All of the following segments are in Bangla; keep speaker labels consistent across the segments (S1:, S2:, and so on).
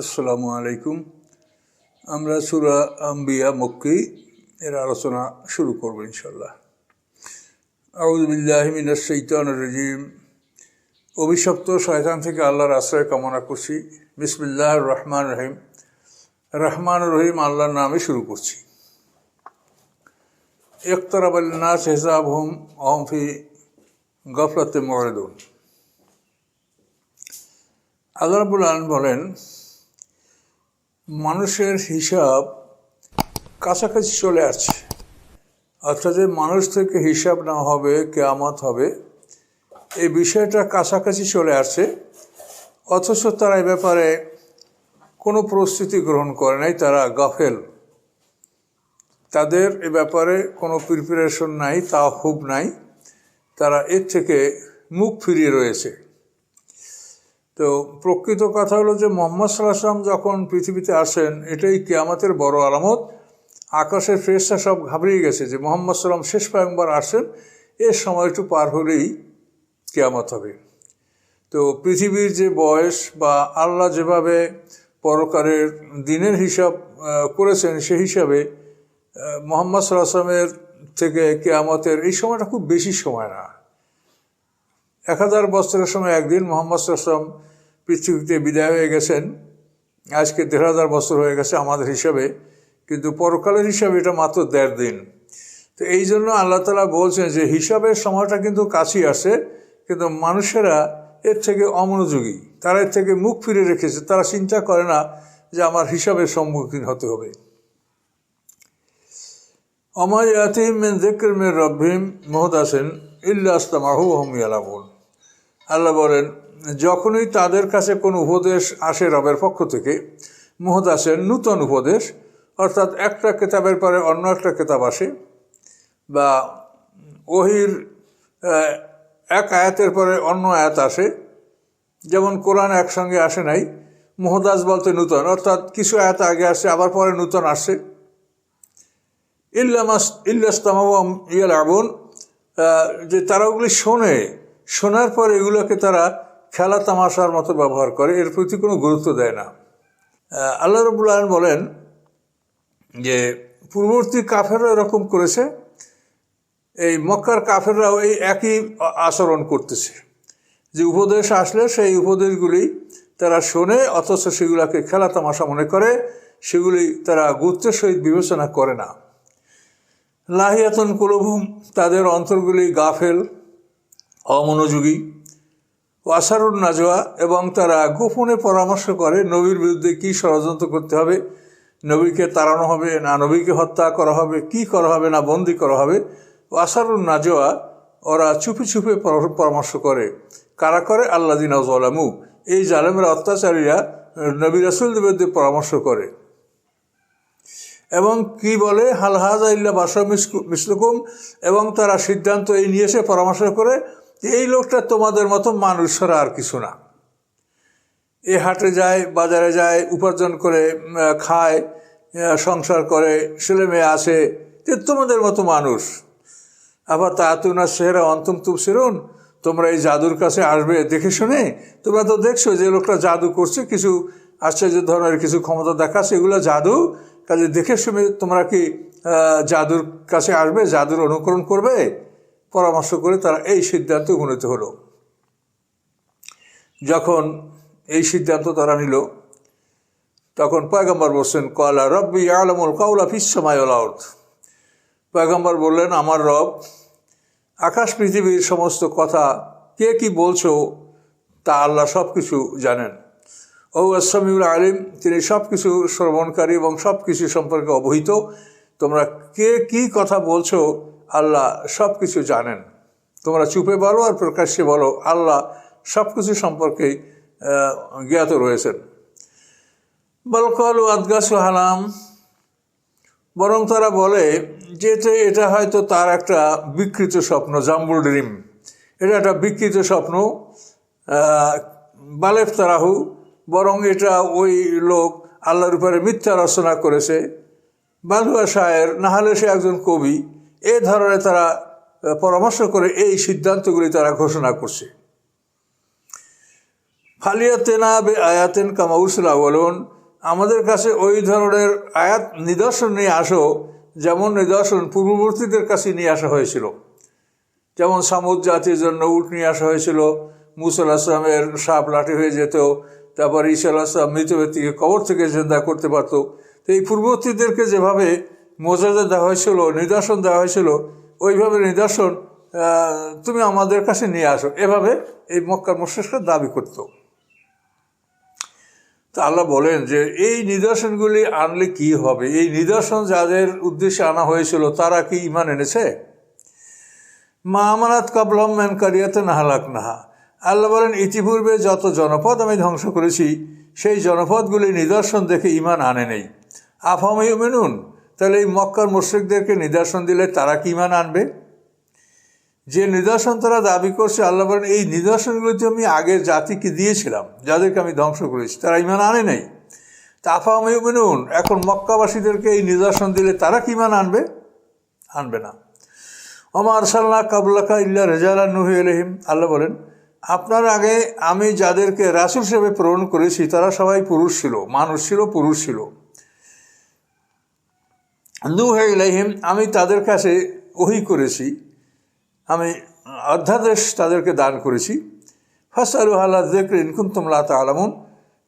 S1: আসসালামু আলাইকুম। আমরা সুরা আম্বিয়া মক্কি এর আলোচনা শুরু করব ইনশাল্লাহ আউজবিল্লাহমিনার শৈতান রাজিম। অভিশপ্ত শয়তান থেকে আল্লাহর আশ্রয় কামনা করছি। বিসমিল্লাহ রহমান রহিম। রহমান রহিম আল্লাহর নামে শুরু করছি। ইকতরাবাল্নাস হেসাব হুম অহমফি গফলতে মরেদুন। আল্লাহ বলেন মানুষের হিসাব কাছাকাছি চলে আসছে। অর্থাৎ মানুষ থেকে হিসাব না হবে, কেয়ামত হবে, এই বিষয়টা কাছাকাছি চলে আসছে। অথচ তারা এ ব্যাপারে কোনো প্রস্তুতি গ্রহণ করে নাই, তারা গাফেল। তাদের এ ব্যাপারে কোনো প্রিপারেশন নাই তা খুব নাই। তারা এর থেকে মুখ ফিরিয়ে রয়েছে। তো প্রকৃত কথা হলো যে মোহাম্মদ সাল্লাহাম যখন পৃথিবীতে আসেন, এটাই কেয়ামতের বড় আলামত। আকাশের ফ্রেশটা সব ঘাবড়িয়ে গেছে যে মোহাম্মদ সাল্লাম শেষ পয়ম্বর আসেন এর সময় একটু পার হলেই কেয়ামত হবে। তো পৃথিবীর যে বয়স বা আল্লাহ যেভাবে পরকারের দিনের হিসাব করেছেন সেই হিসাবে মোহাম্মদ সাল্লাহামের থেকে কেয়ামতের এই সময়টা খুব বেশি সময় না। এক হাজার বছরের সময় একদিন মোহাম্মদ সাল্লাম পৃথিবীতে বিদায় হয়ে গেছেন। আজকে দেড় হাজার বছর হয়ে গেছে আমাদের হিসাবে, কিন্তু পরকালের হিসাবে এটা মাত্র দেড় দিন। তো এই জন্য আল্লাহ তালা বলছেন যে হিসাবের সময়টা কিন্তু কাছেই আসে কিন্তু মানুষেরা এর থেকে অমনোযোগী। তারা এর থেকে মুখ ফিরে রেখেছে। তারা চিন্তা করে না যে আমার হিসাবের সম্মুখীন হতে হবে। অমায় আতিম মেন জেকের মেয়ের রব্ভিম মহদ আসেন ইল্লা আস্তামাহু হমিয়ালামুন আল্লাহ বলেন, যখনই তাদের কাছে কোনো উপদেশ আসে রবের পক্ষ থেকে মহদ আসেন নূতন উপদেশ, অর্থাৎ একটা কেতাবের পরে অন্য একটা কেতাব আসে বা ওহির এক আয়াতের পরে অন্য আয়াত আসে, যেমন কোরআন একসঙ্গে আসে নাই মোহদাস বলতে নূতন, অর্থাৎ কিছু আয়াত আগে আসে, আবার পরে নূতন আসে। ইল্লামাস ইল্লাস্তামাম ইয়াল আগুন যে তারা ওগুলি শোনে শোনার পর এগুলোকে তারা খেলা তামাশার মতো ব্যবহার করে, এর প্রতি কোনো গুরুত্ব দেয় না। আল্লাহ রবুল আলম বলেন যে, পূর্ববর্তী কাফেররা এরকম করেছে, এই মক্কার কাফেররাও এই একই আচরণ করতেছে। যে উপদেশ আসলে সেই উপদেশগুলি তারা শোনে, অথচ সেগুলোকে খেলা তামাশা মনে করে, সেগুলি তারা গুরুত্বের সহিত বিবেচনা করে না। লাহিয়াতন কুলভুম তাদের অন্তরগুলি গাফেল অমনোযোগী। ওয়াসারুন নাজোয়া এবং তারা গোপনে পরামর্শ করে নবীর বিরুদ্ধে কী ষড়যন্ত্র করতে হবে, নবীকে তাড়ানো হবে, না নবীকে হত্যা করা হবে, কি করা হবে, না বন্দি করা হবে। ওয়াসারুন নাজোয়া ওরা চুপি চুপে পরামর্শ করে, কারা করে? আল্লাহ দিন আজলামু এই জালেমের, অত্যাচারীরা নবী রাসুলদের বিরুদ্ধে পরামর্শ করে। এবং কি বলে? হালহাজা ইল্লা বাসা মিসলুকুম। এবং তারা সিদ্ধান্ত এই নিয়েছে পরামর্শ করে যে এই লোকটা তোমাদের মতো মানুষ ছাড়া আর কিছু না। এ হাটে যায়, বাজারে যায়, উপার্জন করে খায় সংসার করে, ছেলে মেয়ে আসে যে তোমাদের মতো মানুষ। আবার তা তুনা সেহরা অন্তম তুপ সেরুন, তোমরা এই জাদুর কাছে আসবে দেখে শুনে? তোমরা তো দেখছ যে লোকটা জাদু করছে, কিছু আশ্চর্য ধরনের কিছু ক্ষমতা দেখাচ্ছে, এগুলো জাদু। কাজে দেখে শুনে তোমরা কি জাদুর কাছে আসবে, জাদুর অনুকরণ করবে? পরামর্শ করে তারা এই সিদ্ধান্তে উপনীত হলো। যখন এই সিদ্ধান্ত তারা নিল, তখন পয়গম্বর বলছেন, কলা রব্বি আলমুল কাউলা ফিসামায়ল আউট পয়গম্বর বললেন, আমার রব, আকাশ পৃথিবীর সমস্ত কথা কে কি বলছো তা আল্লাহ সব কিছু জানেন। ও আসামিউল আলিম, তিনি সব কিছু শ্রবণকারী এবং সব কিছু সম্পর্কে অবহিত। তোমরা কে কি কথা বলছো আল্লাহ সব কিছু জানেন। তোমরা চুপে বলো আর প্রকাশ্যে বলো, আল্লাহ সব কিছু সম্পর্কেই জ্ঞাত রয়েছেন। বলকল আদগাস হালাম বরং তারা বলে যে এটা হয়তো তার একটা বিকৃত স্বপ্ন, জাম্বুল ড্রিম। এটা একটা বিকৃত স্বপ্ন বালেফ তারাহু, বরং এটা ওই লোক আল্লাহর উপরে মিথ্যা রচনা করেছে। বালুয়া শায়ের, নাহলে সে একজন কবি। এ ধরনের তারা পরামর্শ করে এই সিদ্ধান্তগুলি তারা ঘোষণা করছে। ফালিয়াতেনা বে আয়াতেন কামাউসুল আওয়ালন আমাদের কাছে ওই ধরনের আয়াত নিদর্শন নিয়ে আসো, যেমন নিদর্শন পূর্ববর্তীদের কাছে নিয়ে আসা হয়েছিল। যেমন সামুদ জাতির জন্য উট নিয়ে আসা হয়েছিল মুসল আসলামের সাপ লাঠি হয়ে যেত, তারপর ঈশাল আসলাম মৃত ব্যক্তিকে কবর থেকে জেন্দা করতে পারত। তো এই পূর্ববর্তীদেরকে যেভাবে মর্যাদা দেওয়া হয়েছিল, নিদর্শন দেওয়া হয়েছিল, ওইভাবে নিদর্শন তুমি আমাদের কাছে নিয়ে আসো। এভাবে এই মক্কার মুশ্রিকরা দাবি করত। তো আল্লাহ বলেন যে, এই নিদর্শনগুলি আনলে কি হবে? এই নিদর্শন যাদের উদ্দেশ্যে আনা হয়েছিল, তারা কি ইমান এনেছে? মা আমানাত কাবলম ম্যান কারিয়াতে নাহালাক নাহা আল্লাহ বলেন, ইতিপূর্বে যত জনপদ আমি ধ্বংস করেছি, সেই জনপদগুলি নিদর্শন দেখে ইমান আনে নেই। আফাম মেনুন তাহলে এই মক্কার মুশ্রিকদেরকে নিদর্শন দিলে তারা কি ইমান আনবে? যে নিদর্শন তারা দাবি করছে, আল্লাহ বলেন, এই নিদর্শনগুলো তো আমি আগের জাতিকে দিয়েছিলাম, যাদেরকে আমি ধ্বংস করেছি। তারা ইমান আনে নাই। তাফা মেনুন এখন মক্কাবাসীদেরকে এই নিদর্শন দিলে তারা কি ইমান আনবে? আনবে না। অমার সাল্লাহ কাবুল্লাকা ইল্লা রেজালা নুহি আলহিম আল্লাহ বলেন, আপনার আগে আমি যাদেরকে রাসুল হিসেবে প্রেরণ করেছি, তারা সবাই পুরুষ ছিল, মানুষ ছিল, পুরুষ ছিল। নুহ ইলাইহিম, আমি তাদের কাছে ওহি করেছি। আমি অধ্যাদেশ তাদেরকে দান করেছি। ফার্স্ট আলু আল্লাহ জেকের ইনকুন তোমরা তালামুন,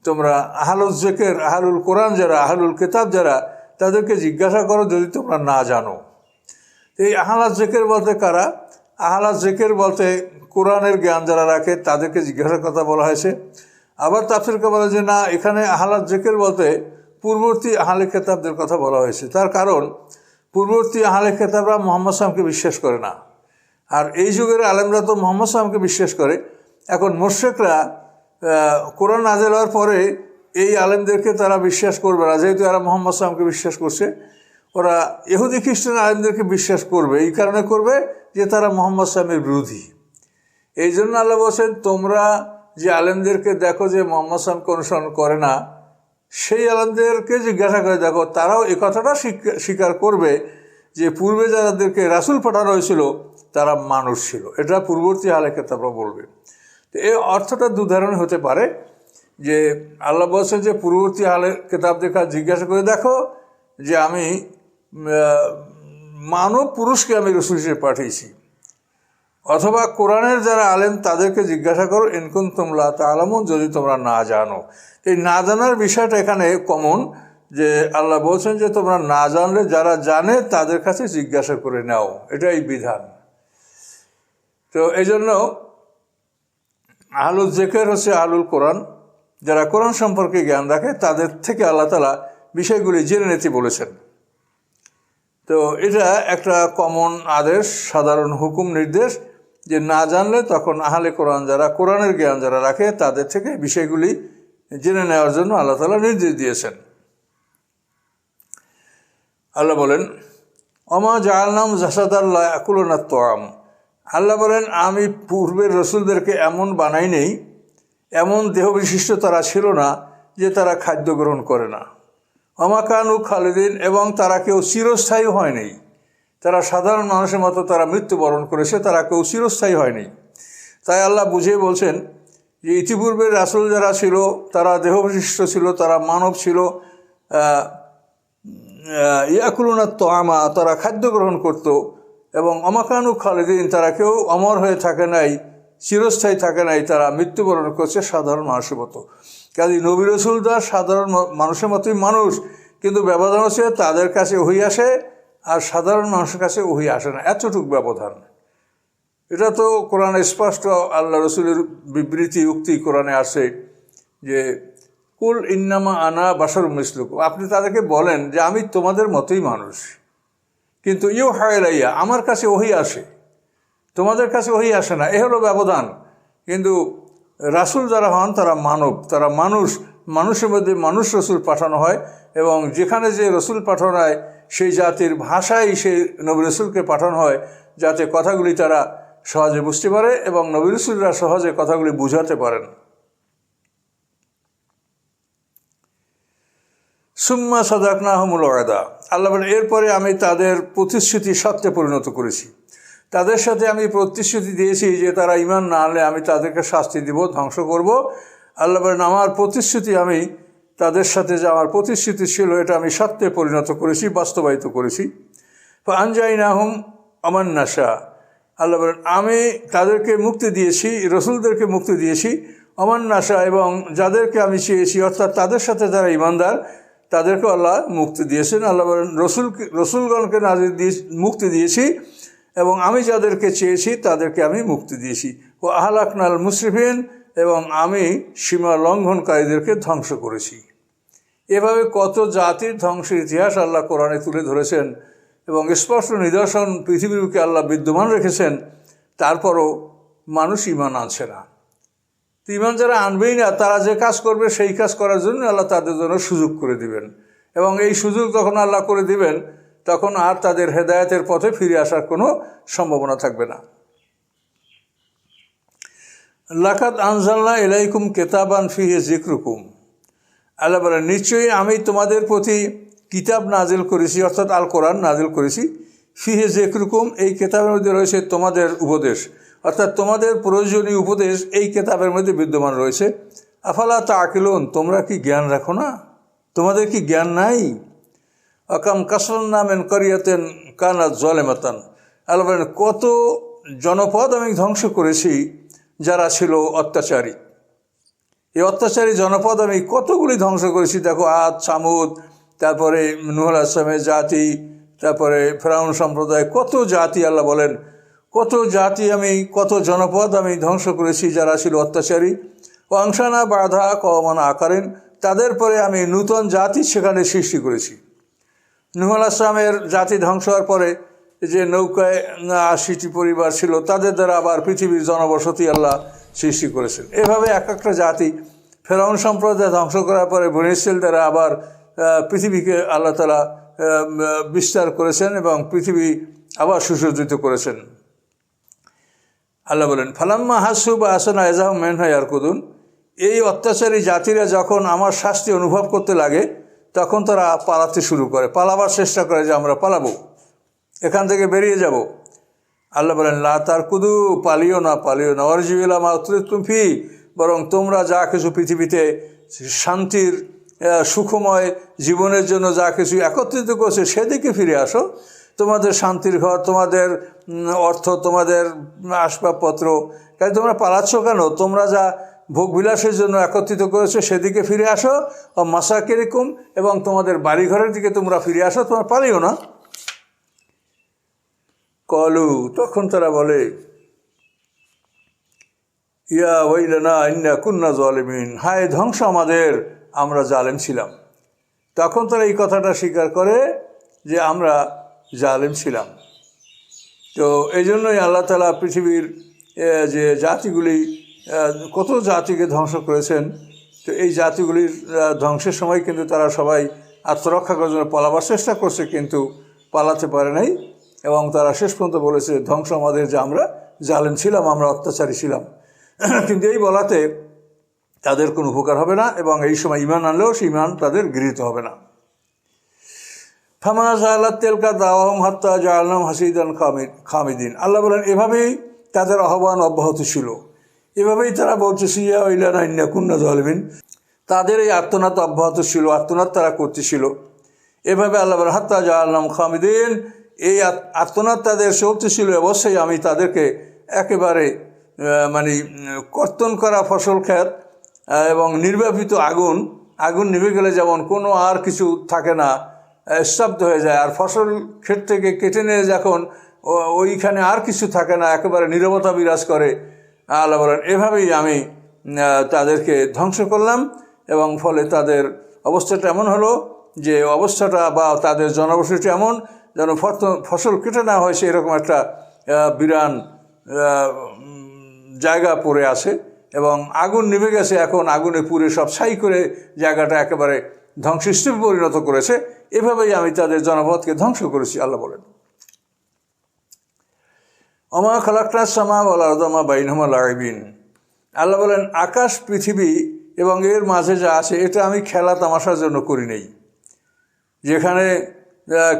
S1: তোমরা আহালুল জেকের আহালুল কোরআন যারা, আহালুল কেতাব যারা, তাদেরকে জিজ্ঞাসা করো যদি তোমরা না জানো। এই আহালাত জেকের বলতে কারা? আহালাত জেকের বলতে কোরআনের জ্ঞান যারা রাখে, তাদেরকে জিজ্ঞাসার কথা বলা হয়েছে। আবার তাফসিরকে বলে যে, না, এখানে আহালাত জেকের বলতে পূর্ববর্তী আহলে খেতাবদের কথা বলা হয়েছে। তার কারণ, পূর্ববর্তী আহলে খেতাবরা মোহাম্মদ সালামকে বিশ্বাস করে না। আর এই যুগের আলেমরা তো মোহাম্মদ সালামকে বিশ্বাস করে। এখন মোর্শেকরা কোরআন নাজেল হওয়ার পরে এই আলেমদেরকে তারা বিশ্বাস করবে না। যেহেতু এরা মোহাম্মদ সালামকে বিশ্বাস করছে, ওরা ইহুদি, খ্রিস্টান আলেমদেরকে বিশ্বাস করবে। এই কারণে করবে যে তারা মোহাম্মদ সালামের বিরোধী। এই জন্য আল্লাহ বলছেন, তোমরা যে আলেমদেরকে দেখো যে মোহাম্মদ সালামকে অনুসরণ করে না সেই আলেমদেরকে জিজ্ঞাসা করে, দেখো, তারাও এ কথাটা স্বীক- স্বীকার করবে যে পূর্বে যাদেরকে রাসুল পাঠানো হয়েছিল, তারা মানুষ ছিল। এটা পূর্ববর্তী হালেকে তারপর বলবে। তো এই অর্থটা দু ধরনের হতে পারে। যে আল্লাহ বলছেন যে পূর্ববর্তী হালের কেতাব দেখা জিজ্ঞাসা করে, দেখো যে আমি মানব পুরুষকে আমি রসুল হিসেবে পাঠিয়েছি। অথবা কোরআনের যারা আলেম, তাদেরকে জিজ্ঞাসা করো ইনকুন তোমলা তা আলামুন যদি তোমরা না জানো। এই না জানার বিষয়টা এখানে কমন যে আল্লাহ বলছেন যে তোমরা না জানলে যারা জানে, তাদের কাছে জিজ্ঞাসা করে নাও। এটাই বিধান। তো এই জন্য আহলুল জেকের হচ্ছে আহলুল কোরআন। যারা কোরআন সম্পর্কে জ্ঞান রাখে, তাদের থেকে আল্লাহ তালা বিষয়গুলি জেনে নিতে বলেছেন। তো এটা একটা কমন আদেশ, সাধারণ হুকুম নির্দেশ। যে না জানলে তখন আহলে কোরআন যারা কোরআনের জ্ঞান যারা রাখে, তাদের থেকে বিষয়গুলি জেনে নেওয়ার জন্য আল্লাহ তালা নির্দেশ দিয়েছেন। আল্লাহ বলেন অমা জাহালনাম জাসাদাল্লাহ আকুলনা তোয়াম আল্লাহ বলেন, আমি পূর্বের রসুলদেরকে এমন বানাই নেই, এমন দেহ বিশিষ্ট তারা ছিল না যে তারা খাদ্য গ্রহণ করে না। অমাকানু খালেদিন এবং তারা কেউ চিরস্থায়ী হয় হয়নি তারা সাধারণ মানুষের মতো তারা মৃত্যুবরণ করেছে তারা কেউ চিরস্থায়ী হয়নি। তাই আল্লাহ বুঝিয়ে বলছেন যে ইতিপূর্বে রাসুল যারা ছিল তারা দেহবিশিষ্ট ছিল তারা মানব ছিল আহ, ইয়াকুলুনা তো আমা তারা খাদ্য গ্রহণ করত এবং অমাকানু খালিদিন তারা কেউ অমর হয়ে থাকে নাই চিরস্থায়ী থাকে নাই তারা মৃত্যুবরণ করছে সাধারণ মানুষের মতো। কাজে নবী রসুলদা সাধারণ মানুষের মতোই মানুষ কিন্তু ব্যবধান হচ্ছে তাদের কাছে ওহি আসে আর সাধারণ মানুষের কাছে ওহি আসে না। এতটুক ব্যবধান। এটা তো কোরআনে স্পষ্ট, আল্লাহ রসুলের বিবৃতি উক্তি কোরআনে আসে যে, কুল ইন্নামা আনা বাসর মিসলুক আপনি তাদেরকে বলেন যে, আমি তোমাদের মতোই মানুষ। কিন্তু ইউ হায়রাইয়া আমার কাছে ওহি আসে। তোমাদের কাছে ওহি আসে না। এ হলো ব্যবধান। কিন্তু রাসুল যারা হন, তারা মানব। তারা মানুষ। মানুষের মধ্যে মানুষ রসুল পাঠানো হয় এবং যেখানে যে রসুল পাঠানো হয় সেই জাতির ভাষায় সেই নবী রসুলকে পাঠানো হয় যাতে কথাগুলি তারা সহজে বুঝতে পারে এবং নবী রসুলরা সহজে কথাগুলি বুঝাতে পারেন। সুম্মা সাদাকনা হমুল ওয়াদা। আল্লাহ এরপরে আমি তাদের প্রতিশ্রুতি সত্যে পরিণত করেছি। তাদের সাথে আমি প্রতিশ্রুতি দিয়েছি যে তারা ইমান না আনলে আমি তাদেরকে শাস্তি দিব, ধ্বংস করব। আল্লাহ আমার প্রতিশ্রুতি আমি তাদের সাথে যে আমার প্রতিশ্রুতি ছিল, এটা আমি সত্যে পরিণত করেছি, বাস্তবায়িত করেছি। আনজাই না হুম আমার নাশা। আল্লাহ বলেন, আমি তাদেরকে মুক্তি দিয়েছি, রসুলদেরকে মুক্তি দিয়েছি অমান নাশা, এবং যাদেরকে আমি চেয়েছি, অর্থাৎ তাদের সাথে যারা ইমানদার তাদেরকে আল্লাহ মুক্তি দিয়েছেন। আল্লাহ বলেন রসুল রসুলগণকে নাজির দিয়ে মুক্তি দিয়েছি, এবং আমি যাদেরকে চেয়েছি, তাদেরকে আমি মুক্তি দিয়েছি। ও আহলাকনাল মুসরিফিন, এবং আমি সীমা লঙ্ঘনকারীদেরকে ধ্বংস করেছি। এভাবে কত জাতির ধ্বংসের ইতিহাস আল্লাহ কোরআনে তুলে ধরেছেন এবং স্পষ্ট নিদর্শন পৃথিবীর বুকে আল্লাহ বিদ্যমান রেখেছেন, তারপরও মানুষ ইমান আনছে না। তো ইমান যারা আনবেই না, তারা যে কাজ করবে সেই কাজ করার জন্য আল্লাহ তাদের জন্য সুযোগ করে দিবেন। এবং এই সুযোগ যখন আল্লাহ করে দিবেন, তখন আর তাদের হেদায়তের পথে ফিরে আসার কোনো সম্ভাবনা থাকবে না। লাকাত আনজাল্লা এলাইকুম কেতাবান ফিহে জিক্রুকুম আল্লাহ বলেন, নিশ্চয়ই আমি তোমাদের প্রতি কিতাব নাজিল করেছি, অর্থাৎ আল কোরআন নাজিল করেছি। ফিহে জেকরুকুম এই কেতাবের মধ্যে রয়েছে তোমাদের উপদেশ। অর্থাৎ তোমাদের প্রয়োজনীয় উপদেশ এই কেতাবের মধ্যে বিদ্যমান রয়েছে। আফালা তা আকিলন তোমরা কি জ্ঞান রাখো না? তোমাদের কি জ্ঞান নাই? অকাম কাসল নামেন করিয়াতেন কানা জলেমাতান আল্লাহ বলেন, কত জনপদ আমি ধ্বংস করেছি যারা ছিল অত্যাচারী। এই অত্যাচারী জনপদ আমি কতগুলি ধ্বংস করেছি, দেখো আদ, সামুদ, তারপরে নুহুল আসলামের জাতি, তারপরে ফেরাউন সম্প্রদায়, কত জাতি আল্লাহ বলেন, কত জাতি আমি, কত জনপদ আমি ধ্বংস করেছি যারা ছিল অত্যাচারী। অংশানা বাধা কমান আকারেন, তাদের পরে আমি নূতন জাতি সেখানে সৃষ্টি করেছি। নুহুল আসলামের জাতি ধ্বংস হওয়ার পরে যে নৌকায় আশিটি পরিবার ছিল, তাদের দ্বারা আবার পৃথিবীর জনবসতি আল্লাহ সৃষ্টি করেছেন। এভাবে এক একটা জাতি ফেরাউন সম্প্রদায় ধ্বংস করার পরে বনিসেল দ্বারা আবার পৃথিবীকে আল্লাহ তালা বিস্তার করেছেন এবং পৃথিবী আবার সুসজ্জিত করেছেন। আল্লাহ বলেন, ফালাম্মা হাসু বা আসানা এজাহ আর কুদুন এই অত্যাচারী জাতিরা যখন আমার শাস্তি অনুভব করতে লাগে, তখন তারা পালাতে শুরু করে। পালাবার চেষ্টা করে যে আমরা পালাবো, এখান থেকে বেরিয়ে যাব। আল্লাহ বলেন, লা তার কুদু পালিও না পালিও না। অরজিবিলা মা ফি। বরং তোমরা যা কিছু পৃথিবীতে শান্তির সুখময় জীবনের জন্য যা কিছু একত্রিত করছে, সেদিকে ফিরে আসো। তোমাদের শান্তির ঘর, তোমাদের অর্থ, তোমাদের আসবাবপত্র, কাজে তোমরা পালাচ্ছ কেন? তোমরা যা ভোগবিলাসের জন্য একত্রিত করেছ, সেদিকে ফিরে আসো। ও কীরকম এবং তোমাদের বাড়িঘরের দিকে তোমরা ফিরে আসো, তোমরা পারিও না। কলু, তখন তারা বলে, ইয়া ওইলানা ইন্না কুন্না জলেমিন, হায় ধ্বংস আমাদের, আমরা জালেম ছিলাম। তখন তারা এই কথাটা স্বীকার করে যে আমরা জালেম ছিলাম। তো এই জন্যই আল্লাহ তালা পৃথিবীর যে জাতিগুলি কত জাতিকে ধ্বংস করেছেন, তো এই জাতিগুলির ধ্বংসের সময় কিন্তু তারা সবাই আত্মরক্ষা করার জন্য পালাবার চেষ্টা করছে, কিন্তু পালাতে পারে নাই। এবং তারা শেষ পর্যন্ত বলেছে, ধ্বংস আমাদের যে আমরা জালেম ছিলাম, আমরা অত্যাচারী ছিলাম। কিন্তু এই বলাতে তাদের কোনো উপকার হবে না এবং এই সময় ইমান আনলেও সেই ইমান তাদের গৃহীত হবে না। ফামাজ আল্লাহ তেলকা দাওয়াহম হাত্তা জালনাম হাসিদান খামিদ খামিদিন। আল্লাহ বলেন, এভাবেই তাদের আহ্বান অব্যাহত ছিল। এভাবেই তারা বলছে, সিয়া ইলানা ইন্না কুন্না জলমিন। তাদের এই আত্মনাথ অব্যাহত ছিল আত্মনাথ তারা করতেছিল এভাবে আল্লাহ হাত্তা জালনাম খামিদিন। এই আত্মনাথ তাদের চলতেছিল অবশ্যই আমি তাদেরকে একেবারে মানে কর্তন করা ফসল ক্ষেত এবং নির্বাপিত আগুন আগুন নিভে গেলে যেমন কোনো আর কিছু থাকে না স্তব্ধ হয়ে যায়। আর ফসল ক্ষেত থেকে কেটে নিয়ে যখন ওইখানে আর কিছু থাকে না, একেবারে নিরবতা বিরাজ করে, আল্লাহ বলেন, এভাবেই আমি তাদেরকে ধ্বংস করলাম এবং ফলে তাদের অবস্থাটা এমন হলো যে অবস্থাটা বা তাদের জনবসতি এমন যেন ফসল কেটে না হয় সেরকম একটা বিরান জায়গা পড়ে আছে এবং আগুন নিভে গেছে। এখন আগুনে পুড়ে সব ছাই করে জায়গাটা একেবারে ধ্বংসস্তূপে পরিণত করেছে। এভাবেই আমি তাদের জনপদকে ধ্বংস করেছি, আল্লাহ বলেন। অমা খালাক্টা সামা আলাদমা বাইনহমা লাগাইবিন আল্লাহ বলেন, আকাশ, পৃথিবী এবং এর মাঝে যা আছে, এটা আমি খেলা তামাশার জন্য করি নেই। যেখানে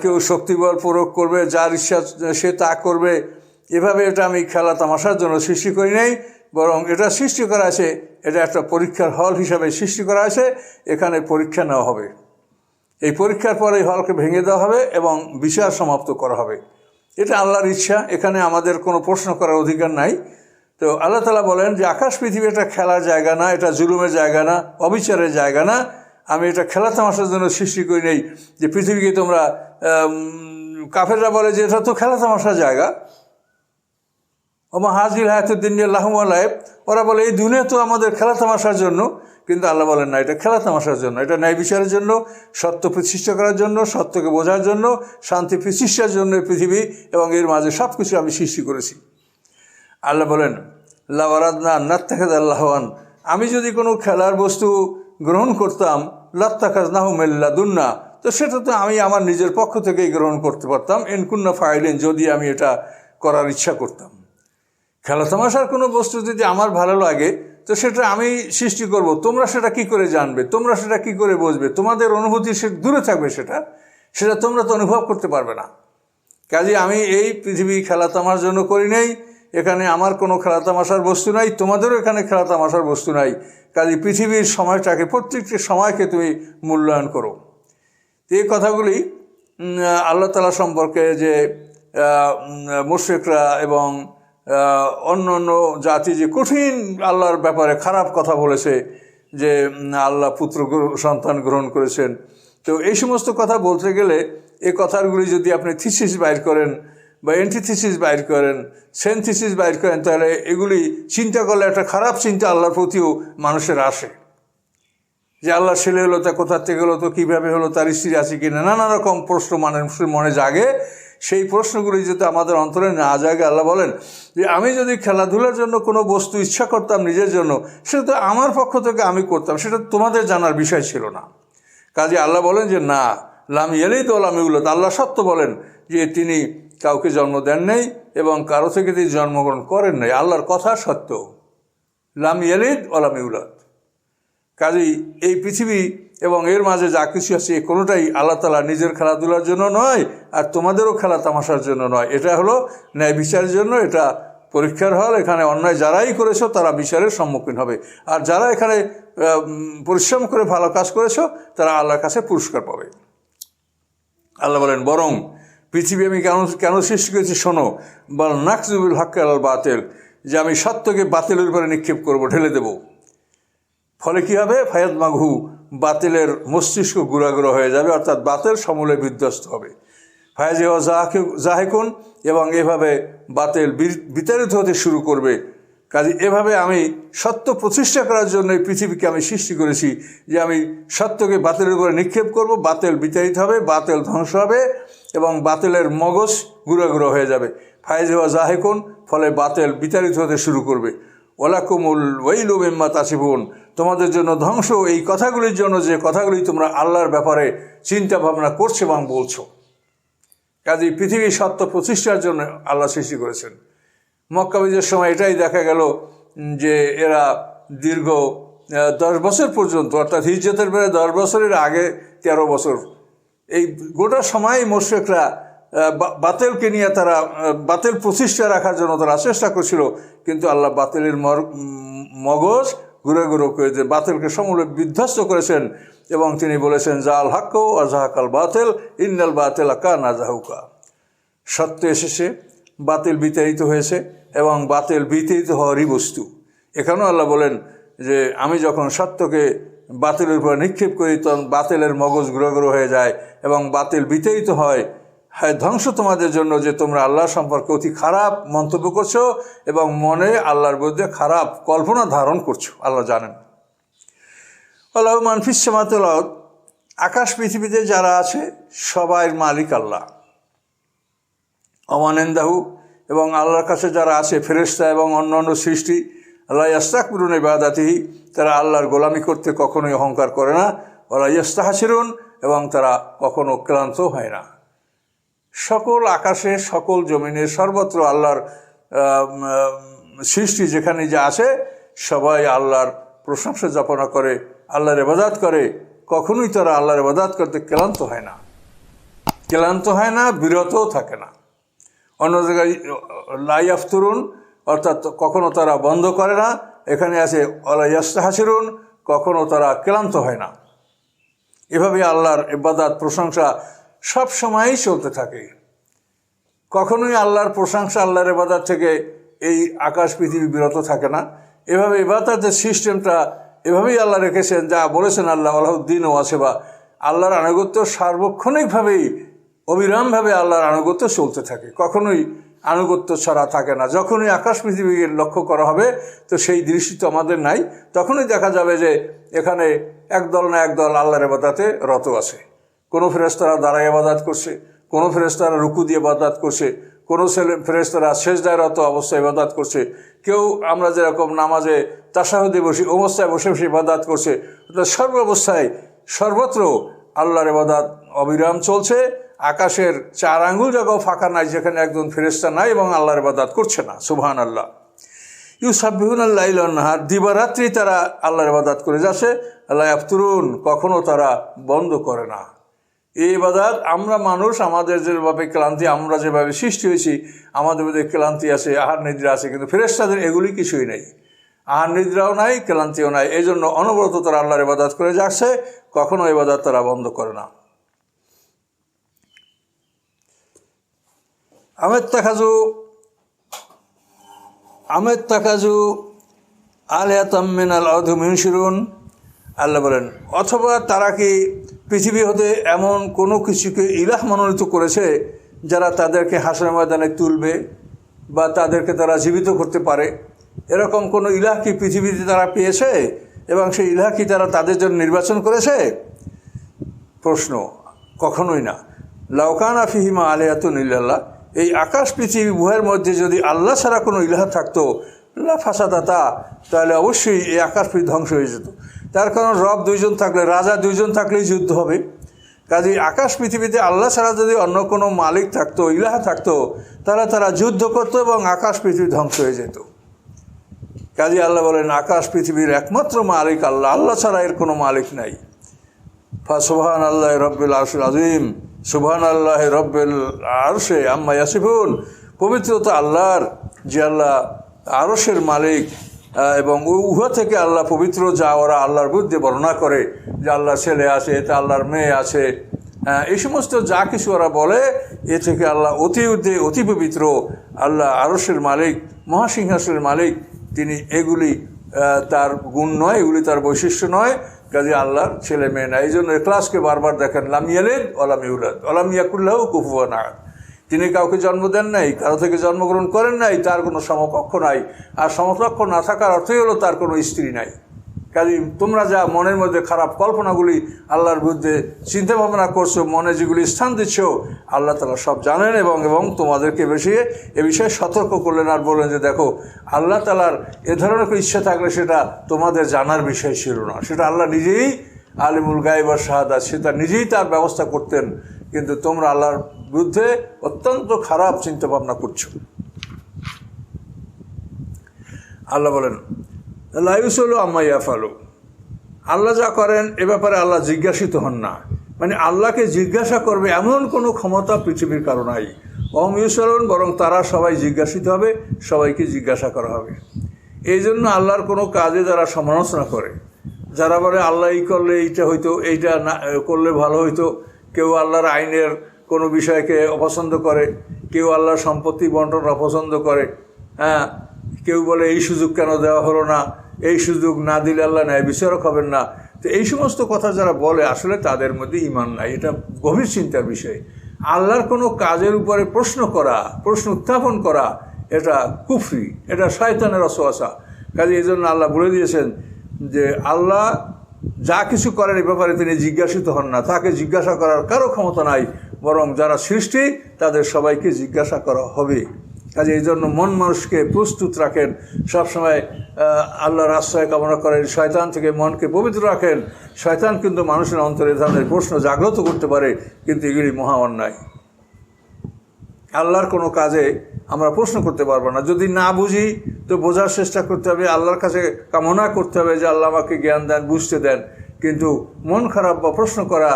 S1: কেউ শক্তিবল প্রয়োগ করবে, যার ইচ্ছা, সে তা করবে। এভাবে এটা আমি খেলা তামাশার জন্য সৃষ্টি করি নাই, বরং এটা সৃষ্টি করা আছে, এটা একটা পরীক্ষার হল হিসাবে সৃষ্টি করা আছে, এখানে পরীক্ষা নেওয়া হবে। এই পরীক্ষার পরে এই হলকে ভেঙে দেওয়া হবে এবং বিচার সমাপ্ত করা হবে। এটা আল্লাহর ইচ্ছা, এখানে আমাদের কোনো প্রশ্ন করার অধিকার নাই। তো আল্লাহ তালা বলেন যে, আকাশ পৃথিবী এটা খেলার জায়গা না, এটা জুলুমের জায়গা না, অবিচারের জায়গা না। আমি এটা খেলা তামাশার জন্য সৃষ্টি করি নেই যে পৃথিবীকে তোমরা কাফেররা বলে যে এটা তো খেলা তামাশার জায়গা। ওমা হাজিল হায়াতুদ্দিন লাহমালায়েব ওরা বলে, এই দুনিয়া তো আমাদের খেলা তামাশার জন্য। কিন্তু আল্লাহ বলেন, না, এটা খেলা তামাশার জন্য। এটা ন্যায় বিচারের জন্য, সত্য প্রতিষ্ঠা করার জন্য, সত্যকে বোঝার জন্য, শান্তি প্রতিষ্ঠার জন্য পৃথিবী এবং এর মাঝে সব কিছু আমি সৃষ্টি করেছি। আল্লাহ বলেন লাওয়ারাদনা নাত্তাখাদ আল্লাহওয়ান আমি যদি কোনো খেলার বস্তু গ্রহণ করতাম লাত্তাখাজ নাহমেল্লা দুন্না তো সেটা তো আমি আমার নিজের পক্ষ থেকেই গ্রহণ করতে পারতাম। এনকুন্না ফাইলেন, যদি আমি এটা করার ইচ্ছা করতাম। খেলা তামাশার কোনো বস্তু যদি আমার ভালো লাগে, তো সেটা আমি সৃষ্টি করব। তোমরা সেটা কি করে জানবে? তোমরা সেটা কি করে বুঝবে? তোমাদের অনুভূতি সে দূরে থাকবে সেটা। সেটা তোমরা তো অনুভব করতে পারবে না। কাজে আমি এই পৃথিবী খেলা তামার জন্য করি নাই। এখানে আমার কোনো খেলা তামাশার বস্তু নাই, তোমাদেরও এখানে খেলা তামাশার বস্তু নাই। কাজে পৃথিবীর সময়টাকে, প্রত্যেকটি সময়কে তুমি মূল্যায়ন করো। এই কথাগুলি আল্লাহ তালা সম্পর্কে যে মুশ্রিকরা এবং অন্য অন্য জাতি যে কঠিন আল্লাহর ব্যাপারে খারাপ কথা বলেছে, যে আল্লাহ পুত্র সন্তান গ্রহণ করেছেন। তো এই সমস্ত কথা বলতে গেলে এ কথাগুলি যদি আপনি থিসিস বাইর করেন বা অ্যান্টিথিসিস বাইর করেন সেন্থিসিস বাইর করেন, তাহলে এগুলি চিন্তা করলে একটা খারাপ চিন্তা আল্লাহর প্রতিও মানুষের আসে। যে আল্লাহ ছেলে হলো, তা কোথা থেকে হলো, তো কীভাবে হলো, তার স্ত্রী আছে কি না নানা রকম প্রশ্ন মানুষের মনে জাগে। সেই প্রশ্নগুলি যদি আমাদের অন্তরে না জাগে, আল্লাহ বলেন যে আমি যদি খেলাধুলার জন্য কোনো বস্তু ইচ্ছা করতাম নিজের জন্য, সেটা তো আমার পক্ষ থেকে আমি করতাম, সেটা তোমাদের জানার বিষয় ছিল না। কাজে আল্লাহ বলেন যে, না, লাম এলেই তো লামি উল্লত আল্লাহ সত্য বলেন যে, তিনি কাউকে জন্ম দেন নাই এবং কারও থেকে তিনি জন্মগ্রহণ করেন নাই। আল্লাহর কথা সত্য লাম ইয়ালিদ ওলাম ইউলাদ। কাজেই এই পৃথিবী এবং এর মাঝে যা কিছু আছে, এ কোনোটাই আল্লাহ তালা নিজের খেলাধুলার জন্য নয় আর তোমাদেরও খেলা তামাশার জন্য নয়। এটা হলো ন্যায় বিচারের জন্য, এটা পরীক্ষার হল। এখানে অন্যায় যারাই করেছ, তারা বিচারের সম্মুখীন হবে। আর যারা এখানে পরিশ্রম করে ভালো কাজ করেছ, তারা আল্লাহর কাছে পুরস্কার পাবে। আল্লাহ বলেন, বরং পৃথিবী আমি কেন কেন সৃষ্টি করেছি শোনো। বা নাকজুবুল হক্কে আল বাতেল, যে আমি সত্যকে বাতিলের উপরে নিক্ষেপ করব, ঢেলে দেব। ফলে কি হবে? ফায়াদ মাঘু বাতিলের মস্তিষ্ক গুড়াগুড়ো হয়ে যাবে, অর্থাৎ বাতিল সমূলে বিধ্বস্ত হবে। ফায়াজ জাহেকুন এবং এভাবে বাতিল বিতাড়িত হতে শুরু করবে। কাজে এভাবে আমি সত্য প্রতিষ্ঠা করার জন্য এই পৃথিবীকে আমি সৃষ্টি করেছি, যে আমি সত্যকে বাতিলের উপরে নিক্ষেপ করব, বাতিল বিতাড়িত হবে, বাতিল ধ্বংস হবে এবং বাতিলের মগজ গুঁড়ো হয়ে যাবে। ফায়েজ হওয়া জাহেকুন, ফলে বাতিল বিতাড়িত হতে শুরু করবে। ওলাকুমুল ওয়াইলু মেম্মা তাসিবুন তোমাদের জন্য ধ্বংস এই কথাগুলির জন্য যে কথাগুলি তোমরা আল্লাহর ব্যাপারে চিন্তা ভাবনা করছ এবং বলছো। কাজেই পৃথিবীর সত্য প্রতিষ্ঠার জন্য আল্লাহ সৃষ্টি করেছেন। মক্কাবিজের সময় এটাই দেখা গেল যে এরা দীর্ঘ দশ বছর পর্যন্ত, অর্থাৎ হিজরতের বেড়ে দশ বছরের আগে তেরো বছর এই গোটা সময় মোশেকরা বাতেলকে নিয়ে তারা বাতেল প্রতিষ্ঠা রাখার জন্য তারা চেষ্টা করছিল, কিন্তু আল্লাহ বাতেলের মগজ ঘুরে ঘুরে করে যে বাতেলকে সমূলে বিধ্বস্ত করেছেন এবং তিনি বলেছেন জাল হাক্ক আজাহাকাল বাতেল, ইন্নাল বাতেল আকা না জাহুকা। সত্য এসেছে, বাতিল বিতাড়িত হয়েছে এবং বাতিল বিতাড়িত হওয়ারই বস্তু। এখানেও আল্লাহ বলেন যে, আমি যখন সত্যকে বাতিলের উপর নিক্ষেপ করি তখন বাতিলের মগজ গ্রহ হয়ে যায় এবং বাতিল বিতাড়িত হয়। হ্যাঁ ধ্বংস তোমাদের জন্য যে তোমরা আল্লাহ সম্পর্কে অতি খারাপ মন্তব্য করছ এবং মনে আল্লাহর বিরুদ্ধে খারাপ কল্পনা ধারণ করছ, আল্লাহ জানেন। আল্লাহ মানফিস সামাতুল আকাশ পৃথিবীতে যারা আছে, সবাই মালিক আল্লাহ। অমানেন্দাহু এবং আল্লাহর কাছে যারা আছে ফেরেস্তা এবং অন্য অন্য সৃষ্টি আল্লাহ ইয়াস্তাকবরুন ইবাদাতিহি, তারা আল্লাহর গোলামি করতে কখনোই অহংকার করে না ওরা ইয়াস্তাহাসিরুন এবং তারা কখনো ক্লান্ত হয় না। সকল আকাশে, সকল জমিনে, সর্বত্র আল্লাহর সৃষ্টি যেখানে যা আছে, সবাই আল্লাহর প্রশংসা যাপনা করে, আল্লাহর এবাদাত করে, কখনোই তারা আল্লাহর এবাদাত করতে ক্লান্ত হয় না। ক্লান্ত হয় না, বিরতও থাকে না। অন্য জায়গায় লাই আফতরুন অর্থাৎ কখনো তারা বন্ধ করে না, এখানে আছে হাসিরুন কখনো তারা ক্লান্ত হয় না। এভাবে আল্লাহর ইবাদাত, প্রশংসা সব সময়ই চলতে থাকে। কখনোই আল্লাহর প্রশংসা, আল্লাহর ইবাদাত থেকে এই আকাশ পৃথিবী বিরত থাকে না। এভাবে ইবাদাতের সিস্টেমটা এভাবেই আল্লাহ রেখেছেন, যা বলেছেন আল্লাহ আলাউদ্দিন ও আসেবা আল্লাহর আনুগত্য সার্বক্ষণিকভাবেই অবিরামভাবে আল্লাহর আনুগত্য চলতে থাকে। কখনোই আনুগত্য ছাড়া থাকে না। যখনই আকাশ পৃথিবীকে লক্ষ্য করা হবে, তো সেই দৃষ্টি তো আমাদের নাই, তখনই দেখা যাবে যে এখানে একদল না একদল আল্লাহর এবাদাতে রত আছে। কোনো ফেরেস্তারা দাঁড়ায় আবাদাত করছে, কোনো ফেরেস্তারা রুকু দিয়ে বাদাত করছে, কোনো ছেলে ফেরেস্তারা শেষদায় রত অবস্থায় ইবাদাত করছে। কেউ আমরা যেরকম নামাজে তাসাহদে বসি, অবস্থায় বসে বসে ইবাদাত করছে সর্ব অবস্থায় সর্বত্র আল্লাহর ইবাদাত অবিরাম চলছে। আকাশের চার আঙ্গুল জায়গাও ফাঁকা নাই, যেখানে একজন ফেরেস্তা নাই এবং আল্লাহর ইবাদাত করছে না। সুবহান আল্লাহ ইউ সাবিহুন আল্লাহ নাহার দিবারাত্রি তারা আল্লাহর ইবাদাত করে যাচ্ছে। আল্লাহ আফতুরুন কখনো তারা বন্ধ করে না। এই ইবাদাত আমরা মানুষ, আমাদের যেভাবে ক্লান্তি, আমরা যেভাবে সৃষ্টি হয়েছি, আমাদের মধ্যে ক্লান্তি আছে, আহার নিদ্রা আছে, কিন্তু ফেরেস্তাদের এগুলি কিছুই নেই। আহার নিদ্রাও নাই, ক্লান্তিও নাই। এই জন্য অনবরত তারা আল্লাহর ইবাদাত করে যাচ্ছে, কখনো ইবাদাত তারা বন্ধ করে না। আমের তাকাজু আমের তাকাজু আলিয়াতামিন আল অধুমিন শিরুন আল্লাহ বলেন, অথবা তারা কি পৃথিবী হতে এমন কোনো কিছুকে ইলাহ মনোনীত করেছে যারা তাদেরকে হাসর ময়দানে তুলবে বা তাদেরকে তারা জীবিত করতে পারে? এরকম কোনো ইলাহ কি পৃথিবীতে তারা পেয়েছে এবং সেই ইলাহ কি তারা তাদের জন্য নির্বাচন করেছে? প্রশ্ন, কখনোই না। লাউকানা ফিহিমা আলিয়াতুন ইল্লাল্লাহ। এই আকাশ, পৃথিবী উভয়ের মধ্যে যদি আল্লাহ ছাড়া কোনো ইলাহ থাকতো ফাঁসাদাতা তাহলে অবশ্যই এই আকাশ, পৃথিবী ধ্বংস হয়ে যেত। তার কারণ রব দুইজন থাকলে, রাজা দুইজন থাকলেই যুদ্ধ হবে। কাজে আকাশ, পৃথিবীতে আল্লাহ ছাড়া যদি অন্য কোনো মালিক থাকতো, ইলাহ থাকতো, তাহলে তারা যুদ্ধ করতো এবং আকাশ, পৃথিবী ধ্বংস হয়ে যেত। কাজী আল্লাহ বলেন, আকাশ, পৃথিবীর একমাত্র মালিক আল্লাহ। আল্লাহ ছাড়া এর কোনো মালিক নাই। ফা সুবহান আল্লাহ রব্বিল আরশুল আজিম সুবহান আল্লাহ রব্বিল আরশে আম্মা ইয়াসিফুন। পবিত্রতা আল্লাহর, যে আল্লাহ আরশের মালিক এবং উহা থেকে আল্লাহ পবিত্র, যা ওরা আল্লাহর বুদ্ধে বর্ণনা করে, যে আল্লাহর ছেলে আছে এতে আল্লাহর মেয়ে আছে এই সমস্ত যা কিছু ওরা বলে, এ থেকে আল্লাহ অতি উদ্ধে অতি পবিত্র আল্লাহ আরসের মালিক, মহাসিংহাসনের মালিক, তিনি এগুলি তার গুণ নয়, এগুলি তার বৈশিষ্ট্য নয়। কাজে আল্লাহর ছেলে মেয়ে না। এই জন্য ক্লাসকে বারবার দেখেন লামিয়ালেদ ইয়াকুল্লাহ অলামিয়াকুল্লাহ কুফুয়ানা তিনি কাউকে জন্ম দেন নাই, কারও থেকে জন্মগ্রহণ করেন নাই, তার কোনো সমকক্ষ নাই। আর সমকক্ষ না থাকার অর্থই হলো তার কোনো স্ত্রী নাই। কাজে, তোমরা যা মনের মধ্যে খারাপ কল্পনাগুলি আল্লাহর বিরুদ্ধে চিন্তা ভাবনা করছ, মনে যেগুলি স্থান দিচ্ছ, আল্লাহ তালা সব জানেন এবং এবং তোমাদেরকে বেশি এ বিষয়ে সতর্ক করলেন আর বললেন যে, দেখো, আল্লাহ তালার এ ধরনের ইচ্ছা থাকলে সেটা তোমাদের জানার বিষয় ছিল না। সেটা আল্লাহ নিজেই আলিমুল গাইবার শাহাদা সেটা নিজেই তার ব্যবস্থা করতেন, কিন্তু তোমরা আল্লাহর বিরুদ্ধে অত্যন্ত খারাপ চিন্তা ভাবনা করছ। আল্লাহ বলেন লাইসল আম্মাইয়া ফালু আল্লাহ যা করেন, এ ব্যাপারে আল্লাহ জিজ্ঞাসিত হন না। মানে আল্লাহকে জিজ্ঞাসা করবে এমন কোনো ক্ষমতা পৃথিবীর কারও নাই। অম ইউসলন, বরং তারা সবাই জিজ্ঞাসিত হবে, সবাইকে জিজ্ঞাসা করা হবে। এই জন্য আল্লাহর কোনো কাজে যারা সমালোচনা করে, যারা বলে আল্লাহ এই করলে এইটা হইতো, এইটা না, করলে ভালো হইতো, কেউ আল্লাহর আইনের কোনো বিষয়কে অপছন্দ করে, কেউ আল্লাহর সম্পত্তি বন্টন অপছন্দ করে হ্যাঁ কেউ বলে, এই সুযোগ কেন দেওয়া হলো না? এই সুযোগ না দিলে আল্লাহ ন্যায় বিচারক হবেন না। তো এই সমস্ত কথা যারা বলে, আসলে তাদের মধ্যে ইমান নাই। এটা গভীর চিন্তার বিষয়। আল্লাহর কোনো কাজের উপরে প্রশ্ন করা, প্রশ্ন উত্থাপন করা, এটা কুফরি, এটা শয়তানের অসোয়াশা। কাজে এই জন্য আল্লাহ বলে দিয়েছেন যে, আল্লাহ যা কিছু করেন এই ব্যাপারে তিনি জিজ্ঞাসিত হন না। তাকে জিজ্ঞাসা করার কারও ক্ষমতা নাই। বরং যারা সৃষ্টি, তাদের সবাইকে জিজ্ঞাসা করা হবে। কাজে এই জন্য মন মানুষকে প্রস্তুত রাখেন। সবসময় আল্লাহর আশ্রয় কামনা করেন। শয়তান থেকে মনকে পবিত্র রাখেন। শয়তান কিন্তু মানুষের অন্তরে ধরনের প্রশ্ন জাগ্রত করতে পারে, কিন্তু এগুলি মহা অন্যায় আল্লাহর কোনো কাজে আমরা প্রশ্ন করতে পারব না। যদি না বুঝি, তো বোঝার চেষ্টা করতে হবে, আল্লাহর কাছে কামনা করতে হবে যে আল্লাহ আমাকে জ্ঞান দেন, বুঝতে দেন। কিন্তু মন খারাপ বা প্রশ্ন করা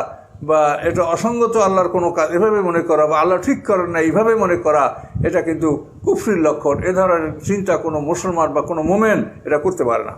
S1: বা এটা অসঙ্গত আল্লাহর কোনো কাজ, এভাবে মনে করা, বা আল্লাহ ঠিক করেন না, এইভাবে মনে করা, এটা কিন্তু কুফরির লক্ষণ। এ ধরনের চিন্তা কোনো মুসলমান বা কোনো মোমেন এটা করতে পারে না।